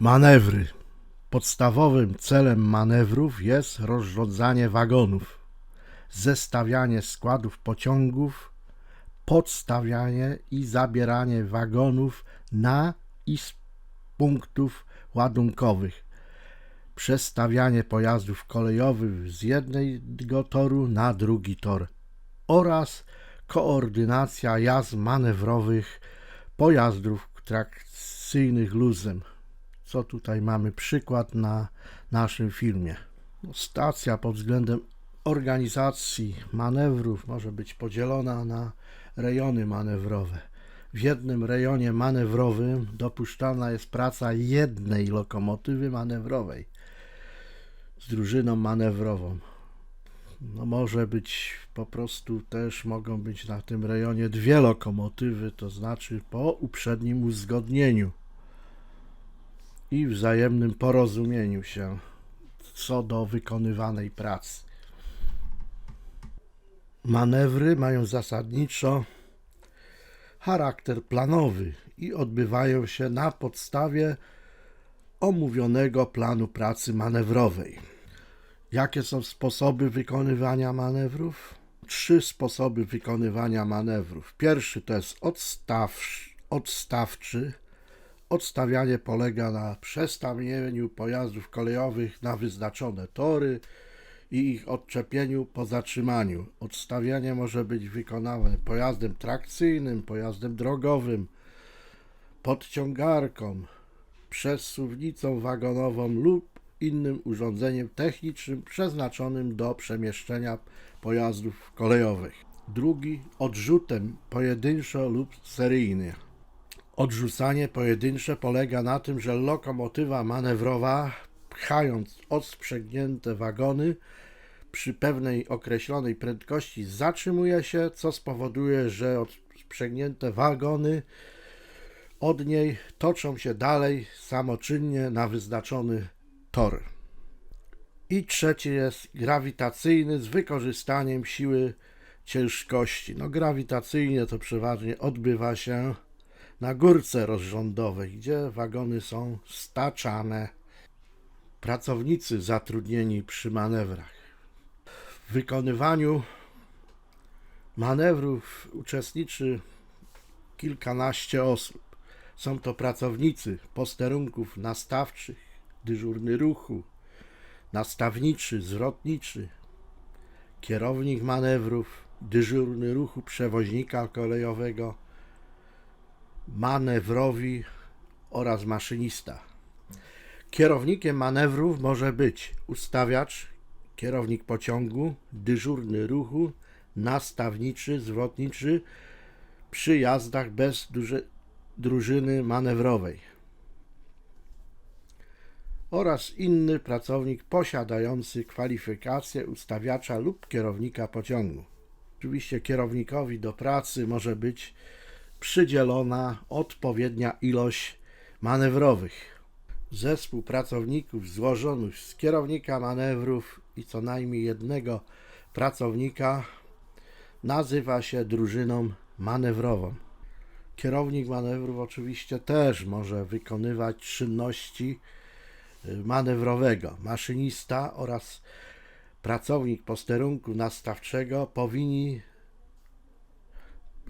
Manewry. Podstawowym celem manewrów jest rozrządzanie wagonów, zestawianie składów pociągów, podstawianie i zabieranie wagonów na i z punktów ładunkowych, przestawianie pojazdów kolejowych z jednego toru na drugi tor oraz koordynacja jazd manewrowych pojazdów trakcyjnych luzem. Co tutaj mamy przykład na naszym filmie. No, Stacja pod względem organizacji manewrów może być podzielona na rejony manewrowe. W jednym rejonie manewrowym dopuszczalna jest praca jednej lokomotywy manewrowej z drużyną manewrową. No może być po prostu też mogą być na tym rejonie dwie lokomotywy, to znaczy po uprzednim uzgodnieniu i wzajemnym porozumieniu się co do wykonywanej pracy. Manewry mają zasadniczo charakter planowy i odbywają się na podstawie omówionego planu pracy manewrowej. Jakie są sposoby wykonywania manewrów? Trzy sposoby wykonywania manewrów. Pierwszy to jest odstaw, odstawczy. Odstawianie polega na przestawieniu pojazdów kolejowych na wyznaczone tory i ich odczepieniu po zatrzymaniu. Odstawianie może być wykonane pojazdem trakcyjnym, pojazdem drogowym, podciągarką, przesuwnicą wagonową lub innym urządzeniem technicznym przeznaczonym do przemieszczenia pojazdów kolejowych. Drugi odrzutem pojedynczo lub seryjny. Odrzucanie pojedyncze polega na tym, że lokomotywa manewrowa, pchając odsprzęgnięte wagony przy pewnej określonej prędkości, zatrzymuje się, co spowoduje, że odsprzęgnięte wagony od niej toczą się dalej samoczynnie na wyznaczony tor. I trzeci jest grawitacyjny z wykorzystaniem siły ciężkości. No grawitacyjnie to przeważnie odbywa się na górce rozrządowej, gdzie wagony są staczane. Pracownicy zatrudnieni przy manewrach. W wykonywaniu manewrów uczestniczy kilkanaście osób. Są to pracownicy posterunków nastawczych, dyżurny ruchu, nastawniczy, zwrotniczy, kierownik manewrów, dyżurny ruchu przewoźnika kolejowego, manewrowi oraz maszynista. Kierownikiem manewrów może być ustawiacz, kierownik pociągu, dyżurny ruchu, nastawniczy, zwrotniczy przy jazdach bez duże, drużyny manewrowej oraz inny pracownik posiadający kwalifikację ustawiacza lub kierownika pociągu. Oczywiście kierownikowi do pracy może być przydzielona odpowiednia ilość manewrowych. Zespół pracowników złożonych z kierownika manewrów i co najmniej jednego pracownika nazywa się drużyną manewrową. Kierownik manewrów oczywiście też może wykonywać czynności y, manewrowego. Maszynista oraz pracownik posterunku nastawczego powinni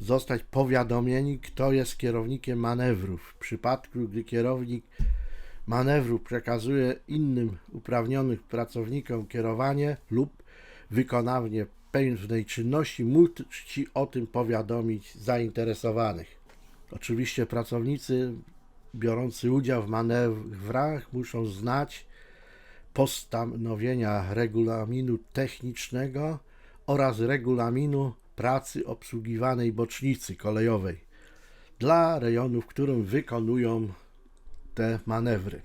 zostać powiadomieni, kto jest kierownikiem manewrów. W przypadku, gdy kierownik manewrów przekazuje innym uprawnionym pracownikom kierowanie lub wykonanie pewnej czynności, musi o tym powiadomić zainteresowanych. Oczywiście pracownicy biorący udział w manewrach muszą znać postanowienia regulaminu technicznego oraz regulaminu pracy obsługiwanej bocznicy kolejowej dla rejonu, w którym wykonują te manewry.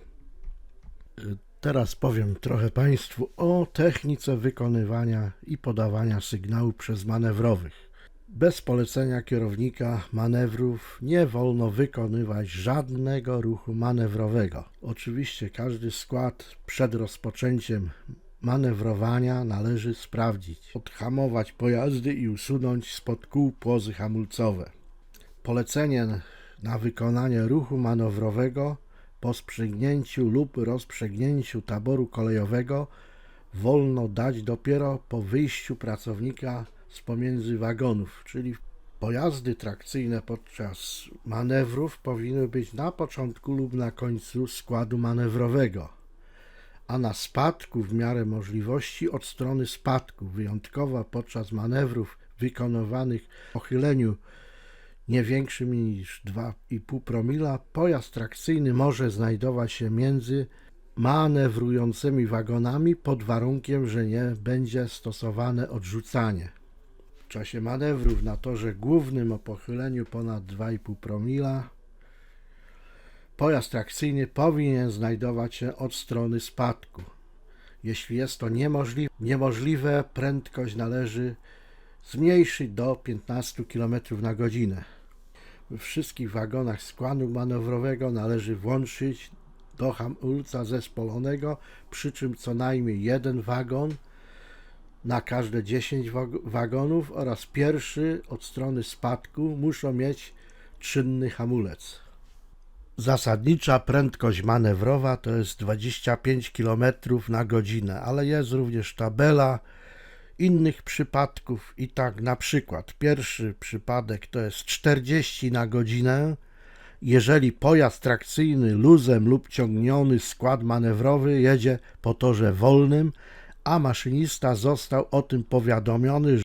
Teraz powiem trochę Państwu o technice wykonywania i podawania sygnału przez manewrowych. Bez polecenia kierownika manewrów nie wolno wykonywać żadnego ruchu manewrowego. Oczywiście każdy skład przed rozpoczęciem manewrowania należy sprawdzić, odhamować pojazdy i usunąć spod kół płozy hamulcowe. Polecenie na wykonanie ruchu manewrowego po sprzęgnięciu lub rozprzęgnięciu taboru kolejowego wolno dać dopiero po wyjściu pracownika z pomiędzy wagonów, czyli pojazdy trakcyjne podczas manewrów powinny być na początku lub na końcu składu manewrowego, a na spadku w miarę możliwości od strony spadku, wyjątkowo podczas manewrów wykonywanych w pochyleniu nie większym niż 2,5 promila, pojazd trakcyjny może znajdować się między manewrującymi wagonami pod warunkiem, że nie będzie stosowane odrzucanie. W czasie manewrów na torze głównym o pochyleniu ponad 2,5 promila pojazd trakcyjny powinien znajdować się od strony spadku. Jeśli jest to niemożliwe, niemożliwe prędkość należy zmniejszyć do 15 km na godzinę. We wszystkich wagonach składu manewrowego należy włączyć do hamulca zespolonego, przy czym co najmniej jeden wagon na każde 10 wag- wagonów oraz pierwszy od strony spadku muszą mieć czynny hamulec. Zasadnicza prędkość manewrowa to jest 25 km na godzinę, ale jest również tabela innych przypadków i tak na przykład pierwszy przypadek to jest 40 na godzinę, jeżeli pojazd trakcyjny luzem lub ciągniony skład manewrowy jedzie po torze wolnym, a maszynista został o tym powiadomiony,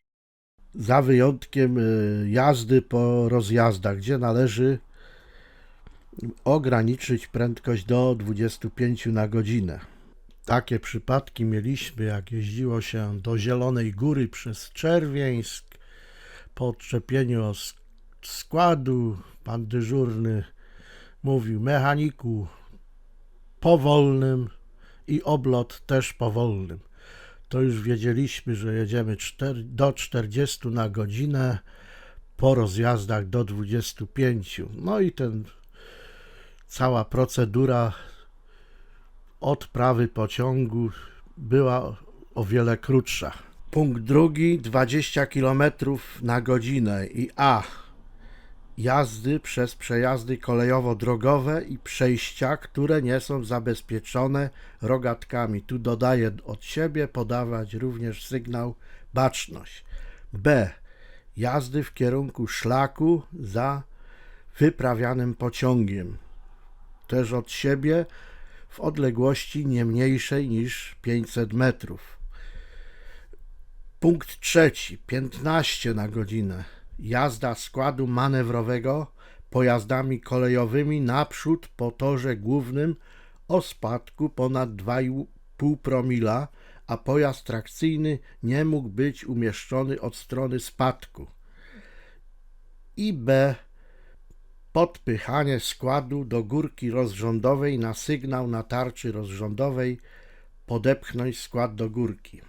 za wyjątkiem y, jazdy po rozjazdach, gdzie należy ograniczyć prędkość do 25 na godzinę. Takie przypadki mieliśmy, jak jeździło się do Zielonej Góry przez Czerwieńsk, po odczepieniu od sk- składu pan dyżurny mówił mechaniku powolnym i oblot też powolnym. To już wiedzieliśmy, że jedziemy do 40 na godzinę, po rozjazdach do 25. No i ten cała procedura odprawy pociągu była o wiele krótsza. Punkt drugi 20 km na godzinę i A. Jazdy przez przejazdy kolejowo-drogowe i przejścia, które nie są zabezpieczone rogatkami. Tu dodaję od siebie podawać również sygnał baczność. B. Jazdy w kierunku szlaku za wyprawianym pociągiem. Też od siebie w odległości nie mniejszej niż 500 metrów. Punkt trzeci, 15 na godzinę. Jazda składu manewrowego pojazdami kolejowymi naprzód po torze głównym o spadku ponad 2,5 promila, a pojazd trakcyjny nie mógł być umieszczony od strony spadku. I B podpychanie składu do górki rozrządowej na sygnał na tarczy rozrządowej podepchnąć skład do górki.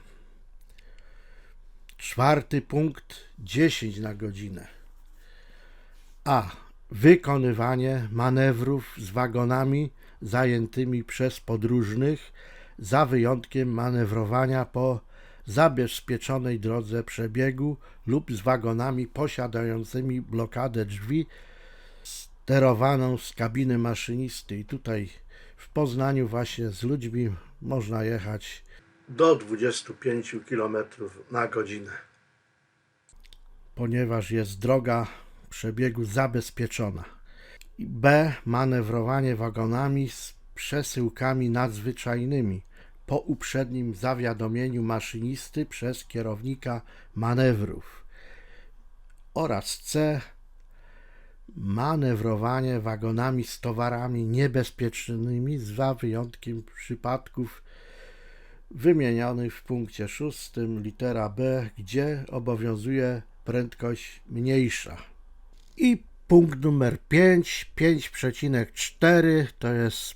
Czwarty punkt 10 na godzinę. A. Wykonywanie manewrów z wagonami zajętymi przez podróżnych za wyjątkiem manewrowania po zabezpieczonej drodze przebiegu lub z wagonami posiadającymi blokadę drzwi sterowaną z kabiny maszynisty. I tutaj w Poznaniu właśnie z ludźmi można jechać do 25 km na godzinę. Ponieważ jest droga przebiegu zabezpieczona. B. Manewrowanie wagonami z przesyłkami nadzwyczajnymi po uprzednim zawiadomieniu maszynisty przez kierownika manewrów. Oraz C manewrowanie wagonami z towarami niebezpiecznymi, za wyjątkiem przypadków wymienionych w punkcie szóstym litera B, gdzie obowiązuje prędkość mniejsza. I punkt numer 5, 5,4 to jest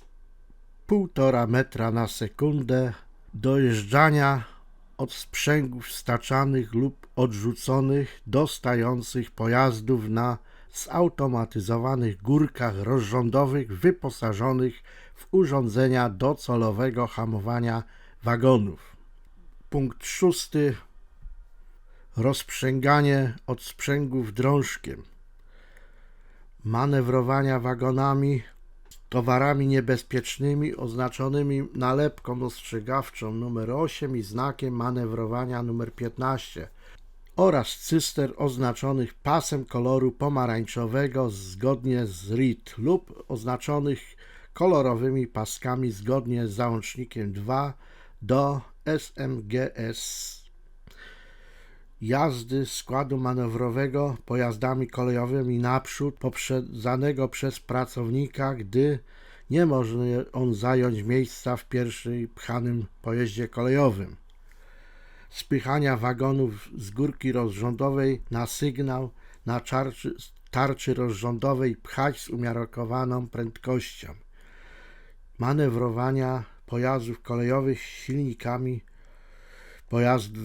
1,5 metra na sekundę dojeżdżania od sprzęgów staczanych lub odrzuconych dostających pojazdów na zautomatyzowanych górkach rozrządowych wyposażonych w urządzenia docelowego hamowania wagonów. Punkt szósty. Rozprzęganie od sprzęgów drążkiem. Manewrowania wagonami towarami niebezpiecznymi oznaczonymi nalepką ostrzegawczą numer 8 i znakiem manewrowania numer 15 oraz cyster oznaczonych pasem koloru pomarańczowego zgodnie z RIT lub oznaczonych kolorowymi paskami zgodnie z załącznikiem 2 do SMGS jazdy składu manewrowego pojazdami kolejowymi naprzód poprzedzanego przez pracownika, gdy nie może on zająć miejsca w pierwszym pchanym pojeździe kolejowym. Spychania wagonów z górki rozrządowej na sygnał na tarczy, rozrządowej pchać z umiarkowaną prędkością. Manewrowania pojazdów kolejowych silnikami pojazdu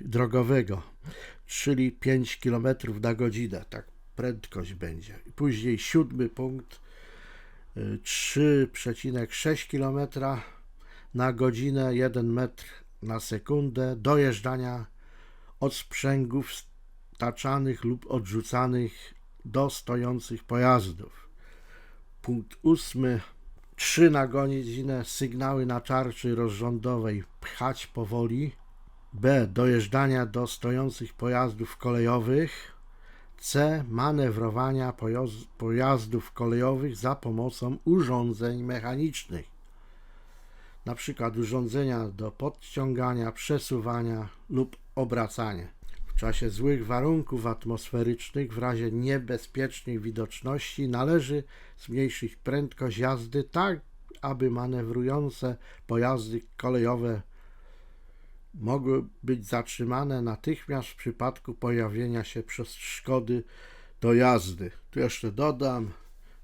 drogowego, czyli 5 km na godzinę, tak prędkość będzie. Później siódmy punkt, y, 3,6 km na godzinę, 1 metr na sekundę, dojeżdżania od sprzęgów staczanych lub odrzucanych do stojących pojazdów. Punkt ósmy, 3 na godzinę sygnały na tarczy rozrządowej pchać powoli. B. Dojeżdżania do stojących pojazdów kolejowych. C. Manewrowania pojaz- pojazdów kolejowych za pomocą urządzeń mechanicznych. Na przykład urządzenia do podciągania, przesuwania lub obracania. W czasie złych warunków atmosferycznych, w razie niebezpiecznej widoczności, należy zmniejszyć prędkość jazdy tak, aby manewrujące pojazdy kolejowe mogły być zatrzymane natychmiast w przypadku pojawienia się przeszkody do jazdy. Tu jeszcze dodam,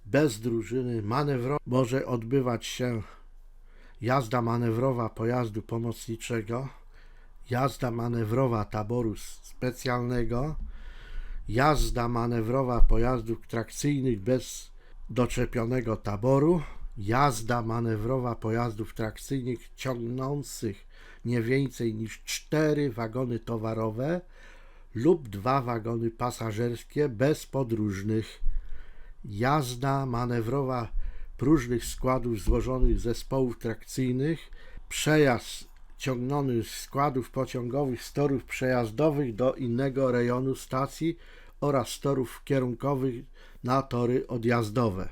bez drużyny manewrowej może odbywać się jazda manewrowa pojazdu pomocniczego, jazda manewrowa taboru specjalnego, jazda manewrowa pojazdów trakcyjnych bez doczepionego taboru, jazda manewrowa pojazdów trakcyjnych ciągnących nie więcej niż cztery wagony towarowe lub dwa wagony pasażerskie bez podróżnych, jazda manewrowa próżnych składów złożonych z zespołów trakcyjnych, przejazd ciągnonych składów pociągowych z torów przejazdowych do innego rejonu stacji oraz torów kierunkowych na tory odjazdowe.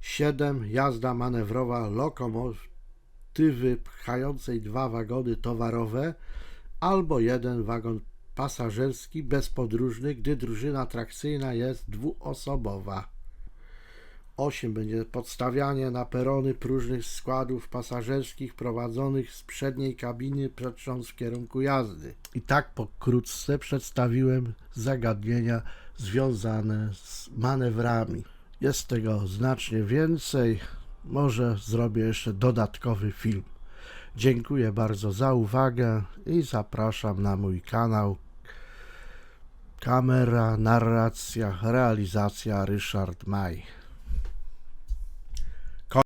7. Jazda manewrowa lokomotywy pchającej dwa wagony towarowe albo jeden wagon pasażerski bez podróżnych, gdy drużyna trakcyjna jest dwuosobowa. 8 będzie podstawianie na perony próżnych składów pasażerskich prowadzonych z przedniej kabiny patrząc w kierunku jazdy. I tak pokrótce przedstawiłem zagadnienia związane z manewrami. Jest tego znacznie więcej. Może zrobię jeszcze dodatkowy film. Dziękuję bardzo za uwagę i zapraszam na mój kanał. Kamera, narracja, realizacja Ryszard Maj.